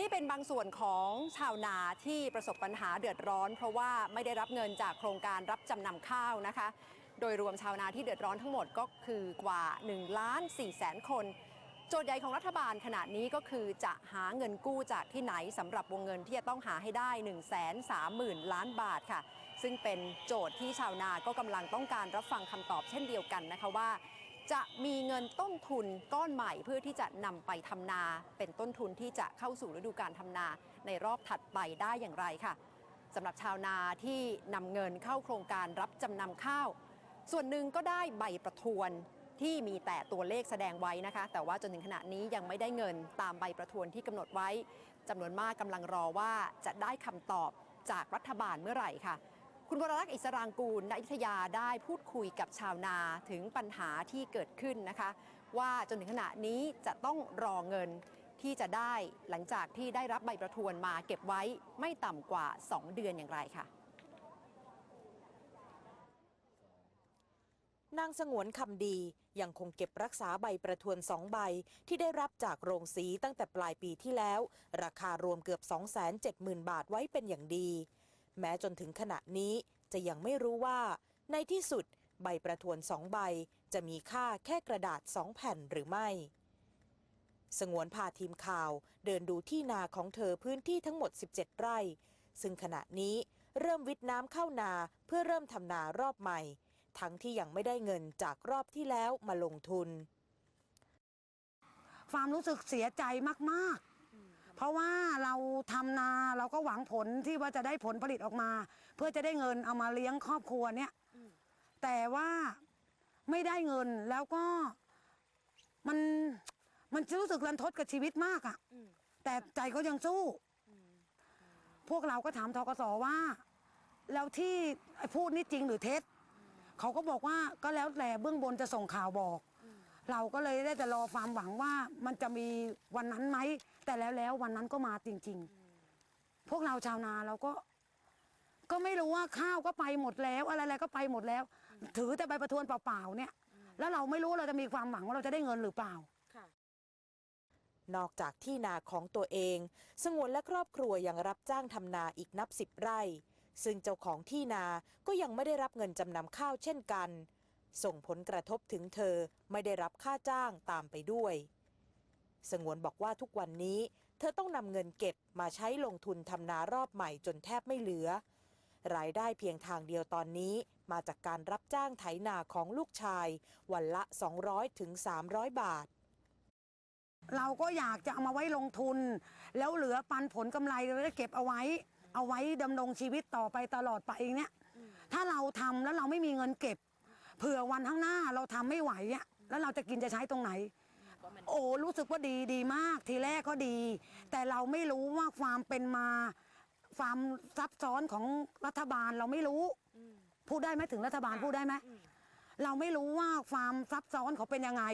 นี่เป็นบางส่วนของชาวนาที่ประสบปัญหาเดือดร้อน เพราะว่าไม่ได้รับเงินจากโครงการรับจำนำข้าวนะคะ โดยรวมชาวนาที่เดือดร้อนทั้งหมดก็คือกว่า1ล้าน4แสนคน โจทย์ใหญ่ของรัฐบาลขณะนี้ก็คือจะหาเงินกู้จากที่ไหนสำหรับวงเงินที่จะต้องหาให้ได้ 1 3 0 0 0 0 ล้านบาทค่ะ ซึ่งเป็นโจทย์ที่ชาวนาก็กำลังต้องการรับฟังคำตอบเช่นเดียวกันนะคะว่า จะมีเงินต้นทุนก้อนใหม่เพื่อที่จะนำไปทำนา เป็นต้นทุนที่จะเข้าสู่ฤดูการทำนาในรอบถัดไปได้อย่างไรค่ะสำหรับชาวนาที่นำเงินเข้าโครงการรับจำนำข้าว ส่วนหนึ่งก็ได้ใบประทวนที่มีแต่ตัวเลขแสดงไว้นะคะ แต่ว่าจนถึงขณะนี้ยังไม่ได้เงินตามใบประทวนที่กำหนดไว้จำนวนมากกำลังรอว่าจะได้คำตอบจากรัฐบาลเมื่อไหร่ค่ะ คุณวรรักษ์อิสรางกูลณอยุธยาได้พูดคุยกับชาวนาถึงปัญหาที่เกิดขึ้นนะคะ ว่าจนถึงขณะนี้จะต้องรอเงินที่จะได้หลังจากที่ได้รับใบประทวนมาเก็บไว้ไม่ต่ำกว่า 2 เดือนอย่างไรค่ะนางสงวนคำดียังคงเก็บรักษาใบประทวนสองใบที่ได้รับจากโรงสีตั้งแต่ปลายปีที่แล้ว ราคารวมเกือบ 270,000 บาทไว้เป็นอย่างดี แม้จนถึงขณะนี้จะยังไม่รู้ว่า ในที่สุดใบประทวนสองใบจะมีค่าแค่กระดาษสองแผ่นหรือไม่ สงวนพาทีมข่าวเดินดูที่นาของเธอพื้นที่ทั้งหมด 17 ไร่ ซึ่งขณะนี้เริ่มวิทน้ำเข้านาเพื่อเริ่มทำนารอบใหม่ ทั้งที่ยังไม่ได้เงินจากรอบที่แล้วมาลงทุน ความรู้สึกเสียใจมาก ๆ เพราะว่าเราทำนาเราก็หวังผลที่ว่าจะได้ผลผลิตออกมา เพื่อจะได้เงินเอามาเลี้ยงครอบครัวเนี่ยแต่ว่าไม่ได้เงินแล้วก็มันมันรู้สึกรันทดกับชีวิตมากอะ่ะแต่ใจก็ยังสู้ พวกเราก็ถามทกสว่า แล้วที่ไอ้พูดนี่จริงหรือเท็จเขาก็บอกว่าก็แล้วแต่เบื้องบนจะส่งข่าวบอก เราก็เลยได้แต่รอความหวังว่ามันจะมีวันนั้นไหม แต่แล้วแล้ววันนั้นก็มาจริง ๆ พวกเราชาวนาเราก็ ก็ไม่รู้ว่าข้าวก็ไปหมดแล้ว อะไรๆก็ไปหมดแล้ว ถือแต่ใบประทวนเปล่าๆเนี่ย แล้วเราไม่รู้ว่าเราจะมีความหวังว่าเราจะได้เงินหรือเปล่านอกจากที่นาของตัวเอง สงวนและครอบครัวยังรับจ้างทำนาอีกนับสิบไร่ ซึ่งเจ้าของที่นาก็ยังไม่ได้รับเงินจำนำข้าวเช่นกัน ส่งผลกระทบถึงเธอไม่ได้รับค่าจ้างตามไปด้วย สงวนบอกว่าทุกวันนี้ เธอต้องนำเงินเก็บมาใช้ลงทุนทำนารอบใหม่จนแทบไม่เหลือ รายได้เพียงทางเดียวตอนนี้มาจากการรับจ้างไถนาของลูกชาย วันละ 200ถึง300 บาทเราก็อยากจะเอามาไว้ลงทุน แล้วเหลือปันผลกำไรเราจะเก็บเอาไว้ เอาไว้ดำรงชีวิตต่อไปตลอดไปเนี่ยถ้าเราทำแล้วเราไม่มีเงินเก็บ เผื่อวันข้างหน้าเราทำไม่ไหวอะแล้วเราจะกินจะใช้ตรงไหน โอ้รู้สึกว่าดีดีมาก ทีแรกก็ดี แต่เราไม่รู้ว่าความเป็นมา ความซับซ้อนของรัฐบาลเราไม่รู้พูดได้ไหมถึงรัฐบาลพูดได้ไหมเราไม่รู้ว่าความซับซ้อนเขาเป็นยังไง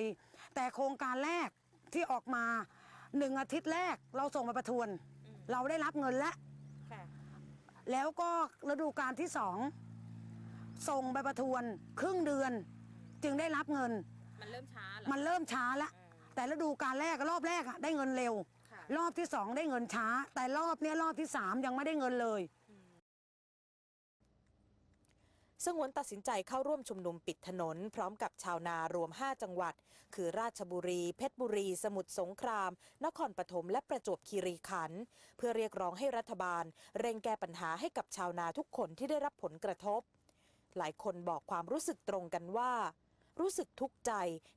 แต่โครงการแรกที่ออกมาหนึ่งอาทิตย์แรก เราส่งมาประทวน เราได้รับเงินแล้วแล้วก็ฤดูการที่สอง ส่งไปประทวนครึ่งเดือน จึงได้รับเงิน มันเริ่มช้าเหรอมันเริ่มช้าแล้วแต่ฤดูการแรกกับรอบแรกอะได้เงินเร็ว ค่ะรอบที่สองได้เงินช้า แต่รอบเนี้ยรอบที่สามยังไม่ได้เงินเลยสงวนตัดสินใจเข้าร่วมชุมนุมปิดถนน พร้อมกับชาวนารวม 5 จังหวัด คือราชบุรี เพชรบุรี สมุทรสงคราม นครปฐมและประจวบคีรีขันธ์เพื่อเรียกร้องให้รัฐบาล เร่งแก้ปัญหาให้กับชาวนาทุกคนที่ได้รับผลกระทบ หลายคนบอกความรู้สึกตรงกันว่า รู้สึกทุกข์ใจ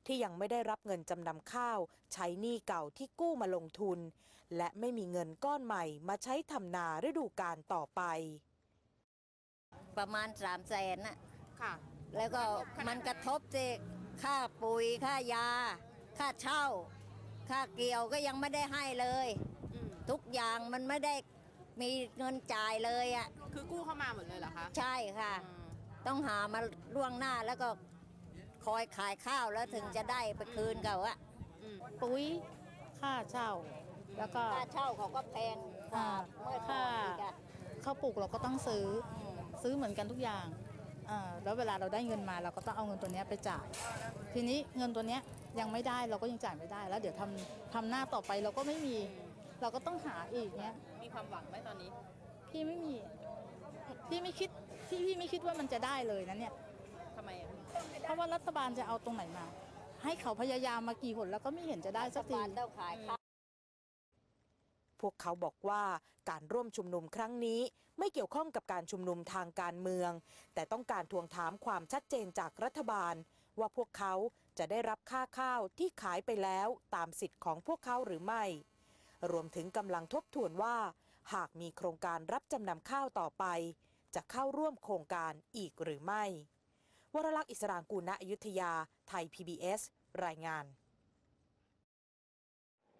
ที่ยังไม่ได้รับเงินจำนำข้าว ใช้หนี้เก่าที่กู้มาลงทุน และไม่มีเงินก้อนใหม่มาใช้ทำนาฤดูกาลต่อไป ประมาณสามแสนน่ะค่ะ แล้วก็มันกระทบเจค่าปุ๋ยค่ายา ค่าเช่า ค่าเกี่ยวก็ยังไม่ได้ให้เลยอืมทุกอย่างมันไม่ได้มีเงินจ่ายเลยอะ คือกู้เข้ามาหมดเลยเหรอคะ ใช่ค่ะ อืม ต้องหามาล่วงหน้าแล้วก็คอยขายข้าวแล้วถึงจะได้ไปคืนเขาอะอืมปุ๋ยค่าเช่า แล้วก็ ค่าเช่าเขาก็แพงกว่าอ่าเมื่อก่อนอีกอะข้าวปลูกเราก็ต้องซื้ออืมซื้อเหมือนกันทุกอย่างอ่าแล้วเวลาเราได้เงินมาเราก็ต้องเอาเงินตัวเนี้ยไปจ่าย ทีนี้เงินตัวเนี้ยยังไม่ได้เราก็ยังจ่ายไม่ได้ แล้วเดี๋ยวทำทำหน้าต่อไปเราก็ไม่มี เราก็ต้องหาอีกเนี้ยมีความหวังไหมตอนนี้ พี่ไม่มี พี่ไม่คิดพี่พี่ไม่คิดว่ามันจะได้เลยนะเนี่ย ทำไมอะเพราะว่ารัฐบาลจะเอาตรงไหนมา ให้เขาพยายามมากี่หนแล้วก็ไม่เห็นจะได้สักทีบ้านต้องขายข้าว พวกเขาบอกว่าการร่วมชุมนุมครั้งนี้ไม่เกี่ยวข้องกับการชุมนุมทางการเมือง แต่ต้องการทวงถามความชัดเจนจากรัฐบาล ว่าพวกเขาจะได้รับค่าข้าวที่ขายไปแล้วตามสิทธิ์ของพวกเขาหรือไม่ รวมถึงกำลังทบทวนว่า หากมีโครงการรับจำนำข้าวต่อไป จะเข้าร่วมโครงการอีกหรือไม่ วรลักษณ์อิสรางกูณอยุธยา ไทย PBS รายงาน